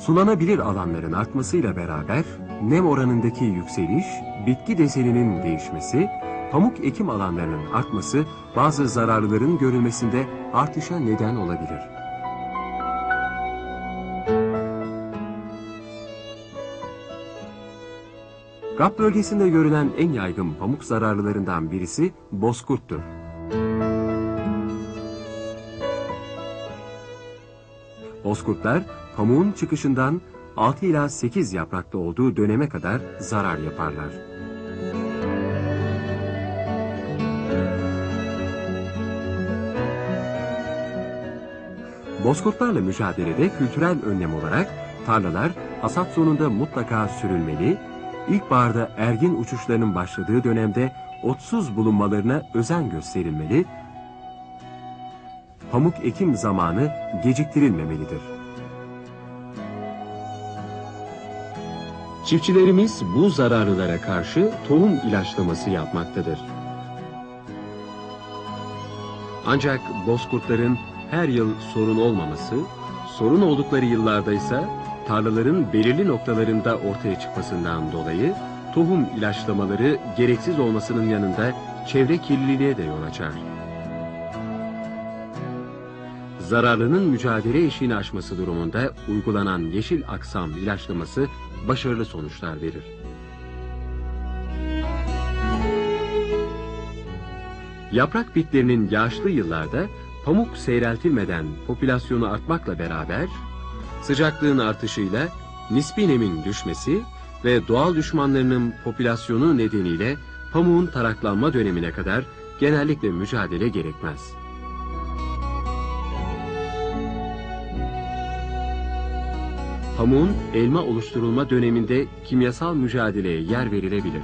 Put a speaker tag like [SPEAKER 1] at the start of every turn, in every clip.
[SPEAKER 1] Sulanabilir alanların artmasıyla beraber nem oranındaki yükseliş, bitki deseninin değişmesi, pamuk ekim alanlarının artması bazı zararlıların görülmesinde artışa neden olabilir. Gap bölgesinde görülen en yaygın pamuk zararlılarından birisi bozkurttur. Bozkurtlar pamuğun çıkışından 6 ila 8 yaprakta olduğu döneme kadar zarar yaparlar. Bozkurtlarla mücadelede kültürel önlem olarak tarlalar hasat sonunda mutlaka sürülmeli, ilkbaharda ergin uçuşlarının başladığı dönemde otsuz bulunmalarına özen gösterilmeli, pamuk ekim zamanı geciktirilmemelidir. Çiftçilerimiz bu zararlılara karşı tohum ilaçlaması yapmaktadır. Ancak bozkurtların her yıl sorun olmaması, sorun oldukları yıllarda ise tarlaların belirli noktalarında ortaya çıkmasından dolayı tohum ilaçlamaları gereksiz olmasının yanında çevre kirliliğe de yol açar. Zararlının mücadele eşiğini aşması durumunda uygulanan yeşil aksam ilaçlaması başarılı sonuçlar verir. Yaprak bitlerinin yağışlı yıllarda pamuk seyreltilmeden popülasyonu artmakla beraber sıcaklığın artışıyla nispi nemin düşmesi ve doğal düşmanlarının popülasyonu nedeniyle pamuğun taraklanma dönemine kadar genellikle mücadele gerekmez. Pamuğun elma oluşturulma döneminde kimyasal mücadeleye yer verilebilir.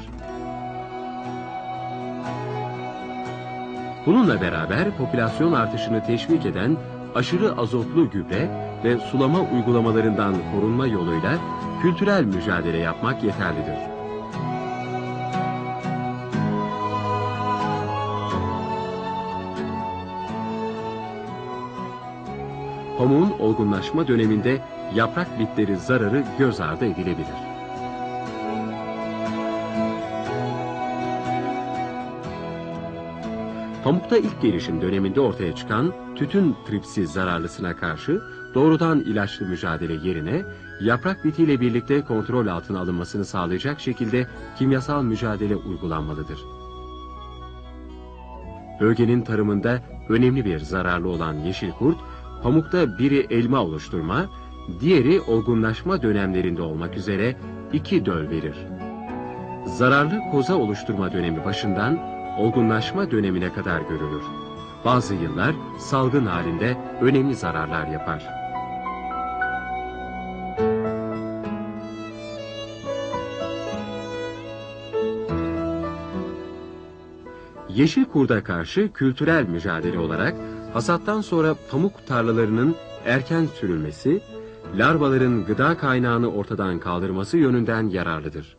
[SPEAKER 1] Bununla beraber popülasyon artışını teşvik eden aşırı azotlu gübre ve sulama uygulamalarından korunma yoluyla kültürel mücadele yapmak yeterlidir. Pamuğun olgunlaşma döneminde yaprak bitleri zararı göz ardı edilebilir. Pamukta ilk gelişim döneminde ortaya çıkan tütün tripsi zararlısına karşı doğrudan ilaçlı mücadele yerine yaprak bitiyle birlikte kontrol altına alınmasını sağlayacak şekilde kimyasal mücadele uygulanmalıdır. Bölgenin tarımında önemli bir zararlı olan yeşil kurt, pamukta biri elma oluşturma, diğeri olgunlaşma dönemlerinde olmak üzere iki döl verir. Zararlı koza oluşturma dönemi başından olgunlaşma dönemine kadar görülür. Bazı yıllar salgın halinde önemli zararlar yapar. Yeşil kurda karşı kültürel mücadele olarak hasattan sonra pamuk tarlalarının erken sürülmesi, larvaların gıda kaynağını ortadan kaldırması yönünden yararlıdır.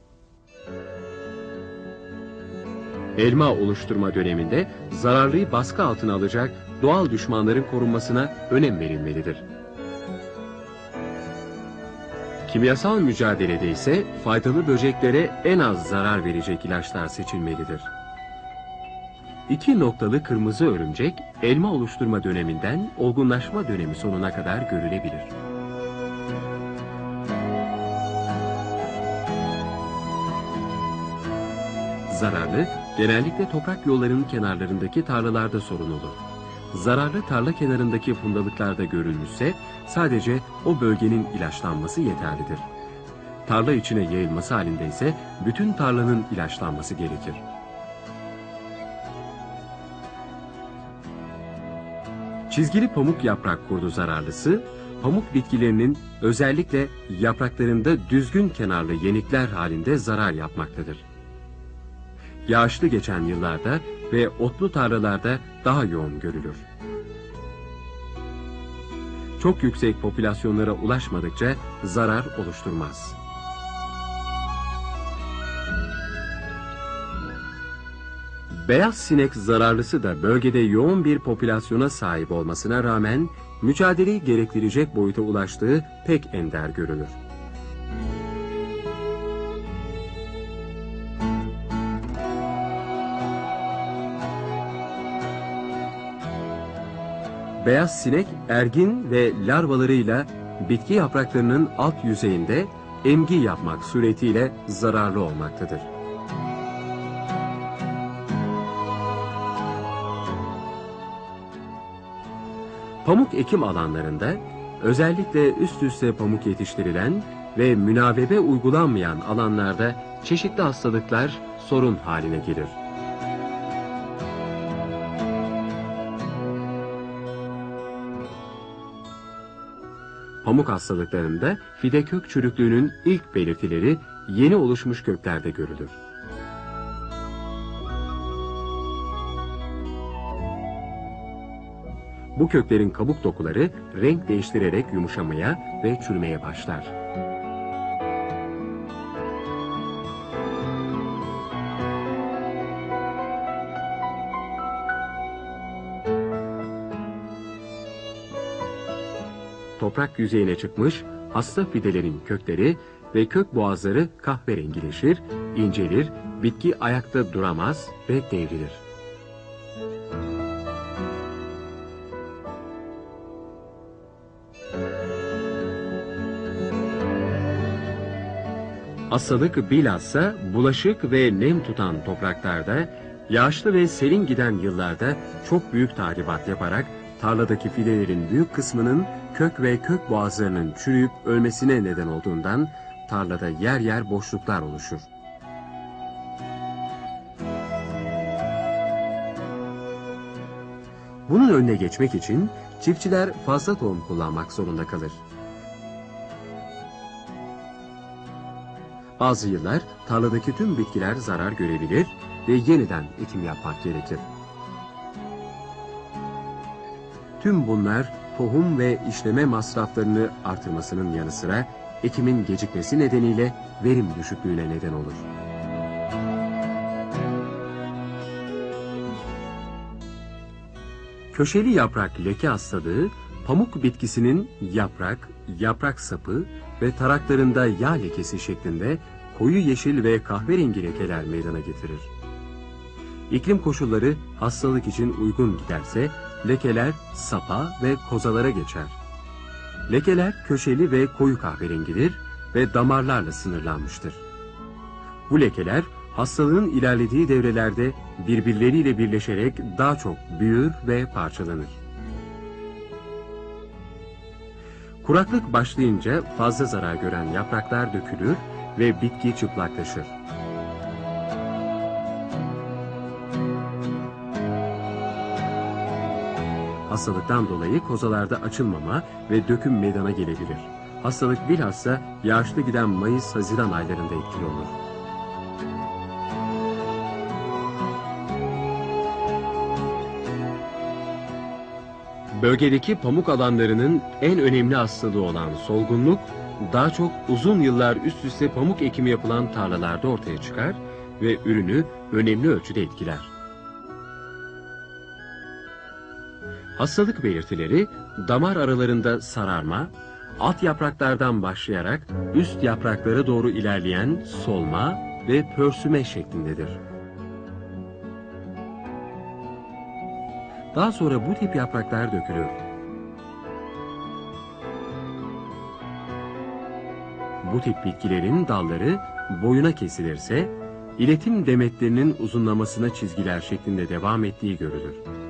[SPEAKER 1] Elma oluşturma döneminde zararlıyı baskı altına alacak doğal düşmanların korunmasına önem verilmelidir. Kimyasal mücadelede ise faydalı böceklere en az zarar verecek ilaçlar seçilmelidir. İki noktalı kırmızı örümcek elma oluşturma döneminden olgunlaşma dönemi sonuna kadar görülebilir. Zararlı genellikle toprak yollarının kenarlarındaki tarlalarda sorun olur. Zararlı tarla kenarındaki fundalıklarda görülmüşse sadece o bölgenin ilaçlanması yeterlidir. Tarla içine yayılması halinde ise bütün tarlanın ilaçlanması gerekir. Çizgili pamuk yaprak kurdu zararlısı, pamuk bitkilerinin özellikle yapraklarında düzgün kenarlı yenikler halinde zarar yapmaktadır. Yağışlı geçen yıllarda ve otlu tarlalarda daha yoğun görülür. Çok yüksek popülasyonlara ulaşmadıkça zarar oluşturmaz. Beyaz sinek zararlısı da bölgede yoğun bir popülasyona sahip olmasına rağmen mücadeleyi gerektirecek boyuta ulaştığı pek ender görülür. Beyaz sinek ergin ve larvalarıyla bitki yapraklarının alt yüzeyinde emgi yapmak suretiyle zararlı olmaktadır. Pamuk ekim alanlarında özellikle üst üste pamuk yetiştirilen ve münavebe uygulanmayan alanlarda çeşitli hastalıklar sorun haline gelir. Pamuk hastalıklarında fide kök çürüklüğünün ilk belirtileri yeni oluşmuş köklerde görülür. Bu köklerin kabuk dokuları renk değiştirerek yumuşamaya ve çürümeye başlar. Toprak yüzeyine çıkmış hasta fidelerin kökleri ve kök boğazları kahverengileşir, incelir, bitki ayakta duramaz ve devrilir. Hastalık bilhassa bulaşık ve nem tutan topraklarda, yağışlı ve serin giden yıllarda çok büyük tahribat yaparak tarladaki fidelerin büyük kısmının kök ve kök boğazlarının çürüyüp ölmesine neden olduğundan tarlada yer yer boşluklar oluşur. Bunun önüne geçmek için çiftçiler fazla tohum kullanmak zorunda kalır. Bazı yıllar tarladaki tüm bitkiler zarar görebilir ve yeniden ekim yapmak gerekir. Tüm bunlar tohum ve işleme masraflarını artırmasının yanı sıra ekimin gecikmesi nedeniyle verim düşüklüğüne neden olur. Köşeli yaprak leke hastalığı, pamuk bitkisinin yaprak, yaprak sapı ve taraklarında yağ lekesi şeklinde koyu yeşil ve kahverengi lekeler meydana getirir. İklim koşulları hastalık için uygun giderse lekeler sapa ve kozalara geçer. Lekeler köşeli ve koyu kahverengidir ve damarlarla sınırlanmıştır. Bu lekeler hastalığın ilerlediği devrelerde birbirleriyle birleşerek daha çok büyür ve parçalanır. Kuraklık başlayınca fazla zarar gören yapraklar dökülür ve bitki çıplaklaşır. Hastalıktan dolayı kozalarda açılmama ve döküm meydana gelebilir. Hastalık bilhassa yağışlı giden Mayıs-Haziran aylarında etkili olur. Bölgedeki pamuk alanlarının en önemli hastalığı olan solgunluk, daha çok uzun yıllar üst üste pamuk ekimi yapılan tarlalarda ortaya çıkar ve ürünü önemli ölçüde etkiler. Hastalık belirtileri damar aralarında sararma, alt yapraklardan başlayarak üst yapraklara doğru ilerleyen solma ve pörsüme şeklindedir. Daha sonra bu tip yapraklar dökülür. Bu tip bitkilerin dalları boyuna kesilirse, iletim demetlerinin uzunlamasına çizgiler şeklinde devam ettiği görülür.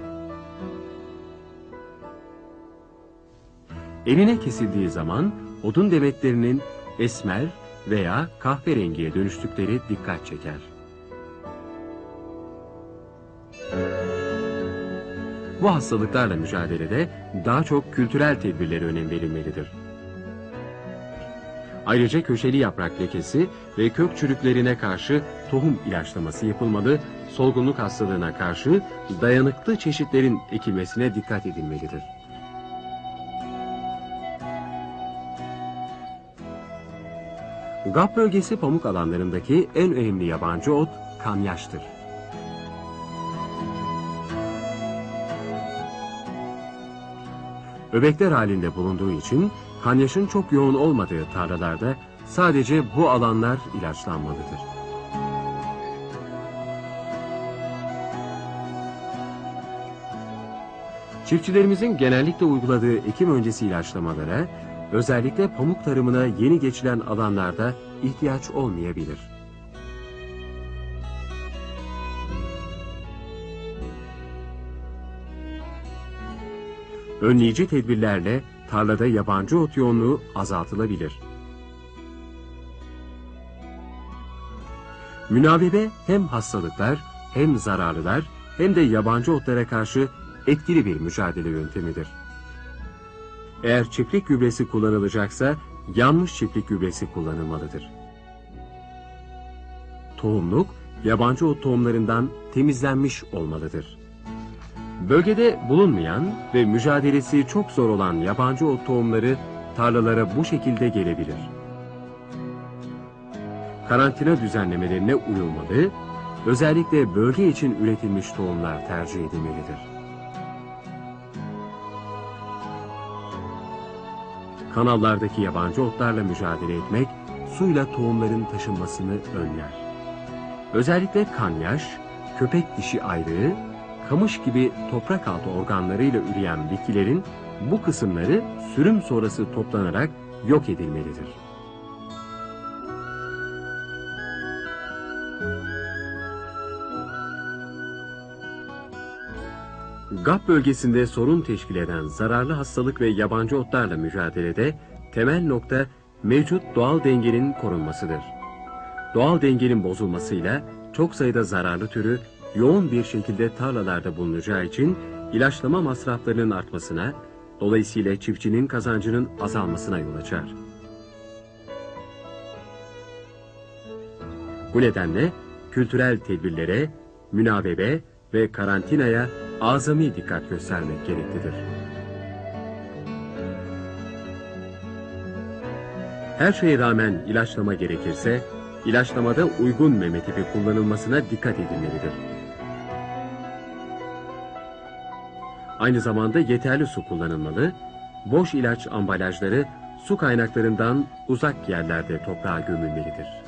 [SPEAKER 1] Eline kesildiği zaman odun demetlerinin esmer veya kahverengiye dönüştükleri dikkat çeker. Bu hastalıklarla mücadelede daha çok kültürel tedbirlere önem verilmelidir. Ayrıca köşeli yaprak lekesi ve kök çürüklerine karşı tohum ilaçlaması yapılmalı, solgunluk hastalığına karşı dayanıklı çeşitlerin ekilmesine dikkat edilmelidir. Gap bölgesi pamuk alanlarındaki en önemli yabancı ot kanyaştır. Öbekler halinde bulunduğu için kanyaşın çok yoğun olmadığı tarlalarda sadece bu alanlar ilaçlanmalıdır. Çiftçilerimizin genellikle uyguladığı ekim öncesi ilaçlamalara, özellikle pamuk tarımına yeni geçilen alanlarda ihtiyaç olmayabilir. Önleyici tedbirlerle tarlada yabancı ot yoğunluğu azaltılabilir. Münavebe hem hastalıklar, hem zararlılar, hem de yabancı otlara karşı etkili bir mücadele yöntemidir. Eğer çiftlik gübresi kullanılacaksa yanmış çiftlik gübresi kullanılmalıdır. Tohumluk, yabancı ot tohumlarından temizlenmiş olmalıdır. Bölgede bulunmayan ve mücadelesi çok zor olan yabancı ot tohumları tarlalara bu şekilde gelebilir. Karantina düzenlemelerine uyulmalı, özellikle bölge için üretilmiş tohumlar tercih edilmelidir. Kanallardaki yabancı otlarla mücadele etmek, suyla tohumların taşınmasını önler. Özellikle kanyaş, köpek dişi ayrığı, kamış gibi toprak altı organlarıyla üreyen bitkilerin bu kısımları sürüm sonrası toplanarak yok edilmelidir. GAP bölgesinde sorun teşkil eden zararlı hastalık ve yabancı otlarla mücadelede temel nokta mevcut doğal dengenin korunmasıdır. Doğal dengenin bozulmasıyla çok sayıda zararlı türü yoğun bir şekilde tarlalarda bulunacağı için ilaçlama masraflarının artmasına, dolayısıyla çiftçinin kazancının azalmasına yol açar. Bu nedenle kültürel tedbirlere, münavebe ve karantinaya azami dikkat göstermek gereklidir. Her şeye rağmen ilaçlama gerekirse, ilaçlamada uygun meme tipi kullanılmasına dikkat edilmelidir. Aynı zamanda yeterli su kullanılmalı, boş ilaç ambalajları su kaynaklarından uzak yerlerde toprağa gömülmelidir.